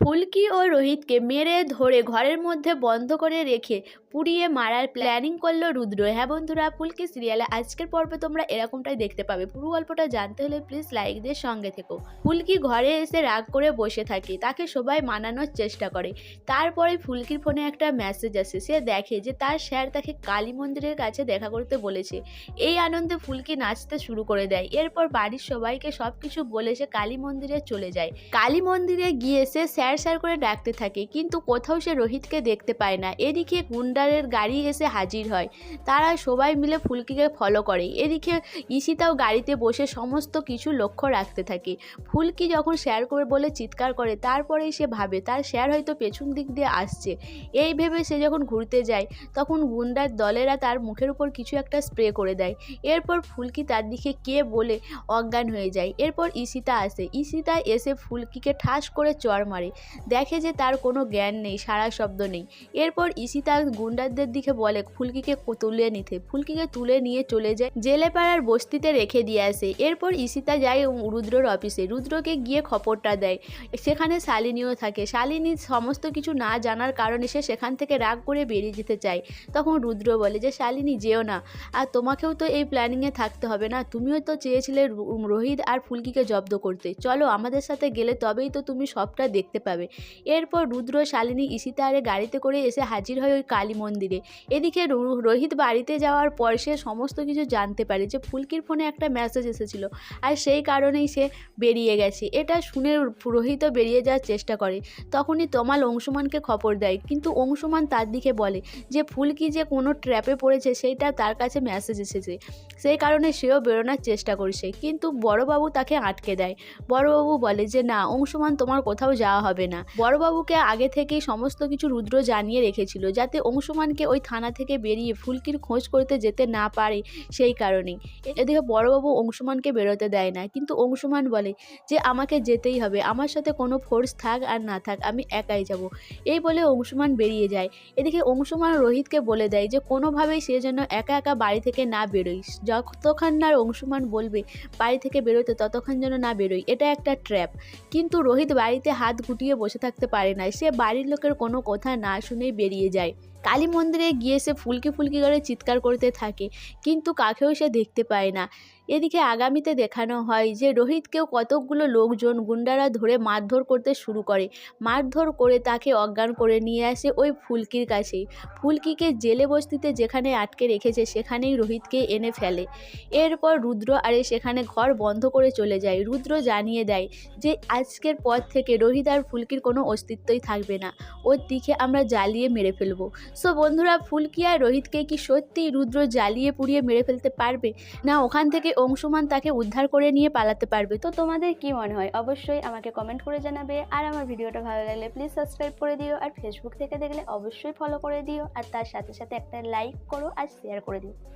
ফুলকি ও রোহিতকে মেরে ধরে ঘরের মধ্যে বন্ধ করে রেখে পুড়িয়ে মারার প্ল্যানিং করল রুদ্র। হ্যাঁ বন্ধুরা, ফুলকি সিরিয়ালে আজকের পর্বে তোমরা এরকমটাই দেখতে পাবে। পুরো গল্পটা জানতে হলে প্লিজ লাইক দিয়ে সঙ্গে থেকো। ফুলকি ঘরে এসে রাগ করে বসে থাকে, তাকে সবাই মানানোর চেষ্টা করে। তারপরে ফুলকির ফোনে একটা মেসেজ আসে, সে দেখে যে তার স্যার তাকে কালী মন্দিরের কাছে দেখা করতে বলেছে। এই আনন্দে ফুলকি নাচতে শুরু করে দেয়। এরপর বাড়ির সবাইকে সব কিছু বলে সে কালী মন্দিরে চলে যায়। কালী মন্দিরে গিয়ে সে স্যার স্যার করে ডাকতে থাকে, কিন্তু কোথাও সে রোহিতকে দেখতে পায় না। এদিকে গুন্ডারের গাড়ি এসে হাজির হয়। তারা সবাই মিলে ফুলকিকে ফলো করে। এদিকে ঈশিতাও গাড়িতে বসে সমস্ত কিছু লক্ষ্য রাখতে থাকে। ফুলকি যখন শেয়ার করে বলে চিৎকার করে, তারপরেই সে ভাবে, তার শেয়ার হয়তো পেছন দিক দিয়ে আসছে। এই ভেবে সে যখন ঘুরতে যায়, তখন গুন্ডার দলেরা তার মুখের উপর কিছু একটা স্প্রে করে দেয়। এরপর ফুলকি তার দিকে কে বলে অজ্ঞান হয়ে যায়। এরপর ঈশিতা আসে। ঈশিতা এসে ফুলকিকে ঠাস করে চড় মারে। দেখে যে তার কোনো জ্ঞান নেই সারা শব্দ নেই। এরপর ঈশিতা গুন্ডারদের দিকে বলে, ফুলকিকে তুলে নিতে। ফুলকিকে তুলে নিয়ে চলে যায়, জেলেপাড়ার বস্তিতে রেখে দিয়ে আসে। এরপর ঈশিতা যায় রুদ্রর অফিসে। রুদ্রকে গিয়ে খবরটা দেয়। সেখানে শালিনীও থাকে। শালিনী সমস্ত কিছু না জানার কারণে সে সেখান থেকে রাগ করে বেরিয়ে যেতে চায়। তখন রুদ্র বলে যে, শালিনী, যেও না। আর তোমাকেও তো এই প্ল্যানিংয়ে থাকতে হবে না। তুমিও তো চেয়েছিলে রোহিত আর ফুলকিকে জব্দ করতে। চলো, আমাদের সাথে গেলে তবেই তো তুমি সবটা দেখতে পাবে। এরপর রুদ্র, শালিনী, ঈশিতা আরে গাড়িতে করে এসে হাজির হয় ওই কালী মন্দিরে। এদিকে রোহিত বাড়িতে যাওয়ার পর সে সমস্ত কিছু জানতে পারে যে ফুলকির ফোনে একটা মেসেজ এসেছিল আর সেই কারণেই সে বেরিয়ে গেছে। এটা শুনে রোহিতও বেরিয়ে যাওয়ার চেষ্টা করে। তখনই তমাল অংশুমানকে খবর দেয়। কিন্তু অংশুমান তার দিকে বলে যে ফুলকি যে কোনো ট্র্যাপে পড়েছে সেইটা তার কাছে মেসেজ এসেছে। সেই কারণে সেও বেরোনোর চেষ্টা করছে। কিন্তু বড়বাবু তাকে আটকে দেয়। বড়বাবু বলে যে, না, অংশুমান তোমার কোথাও যাওয়া হবে না। বড়বাবুকে আগে থেকেই সমস্ত কিছু রুদ্র জানিয়ে রেখেছিল যাতে অংশুমানকে ওই থানা থেকে বেরিয়ে ফুলকির খোঁজ করতে যেতে না পারে সেই কারণেই। এদিকে বড়বাবু অংশুমানকে বেরোতে দেয় না, কিন্তু অংশুমান বলে যে, আমাকে যেতেই হবে, আমার সাথে কোনো ফোর্স থাক আর না থাক, আমি একাই যাব। এই বলে অংশুমান বেরিয়ে যায়। এদিকে অংশুমান রোহিতকে বলে দেয় যে, কোনোভাবেই সে যেন একা একা বাড়ি থেকে না বেরোই যতক্ষণ না অংশুমান বলবে বাড়ি থেকে বেরোতে, ততক্ষণ যেন না বেরোই এটা একটা ট্র্যাপ। কিন্তু রোহিত বাড়িতে হাত গুটিয়ে বসে থাকতে পারে না। সে বাড়ির লোকের কোনো কথা না শুনেই বেরিয়ে যায়। কালী মন্দিরে গিয়ে সে ফুলকি ফুলকি করে চিৎকার করতে থাকে, কিন্তু কাকেও সে দেখতে পায় না। এদিকে আগামীতে দেখানো হয় যে রোহিতকেও কতকগুলো লোকজন গুন্ডারা ধরে মারধর করতে শুরু করে। মারধর করে তাকে অজ্ঞান করে নিয়ে আসে ওই ফুলকির কাছেই। ফুলকিকে জেলে বস্তিতে যেখানে আটকে রেখেছে সেখানেই রোহিতকে এনে ফেলে। এরপর রুদ্র আরে সেখানে ঘর বন্ধ করে চলে যায়। রুদ্র জানিয়ে দেয় যে আজকের পর থেকে রোহিত আর ফুলকির কোনো অস্তিত্বই থাকবে না। ওর দিকে আমরা জ্বালিয়ে মেরে ফেলব। সো বন্ধুরা ফুলকি আর রোহিতকে কি সত্যিই রুদ্র জ্বালিয়ে পুড়িয়ে মেরে ফেলতে পারবে? না, ওখান থেকে অংশুমান তাকে উদ্ধার করে নিয়ে পালাতে পারবে। তো তোমাদের কি মনে হয়? অবশ্যই আমাকে কমেন্ট করে জানাবে। আর আমার ভিডিওটা ভালো লাগলে প্লিজ সাবস্ক্রাইব করে দিও। আর ফেসবুক থেকে দেখলে অবশ্যই ফলো করে দিও। আর তার সাথে সাথে একটা লাইক করো আর শেয়ার করে দিও।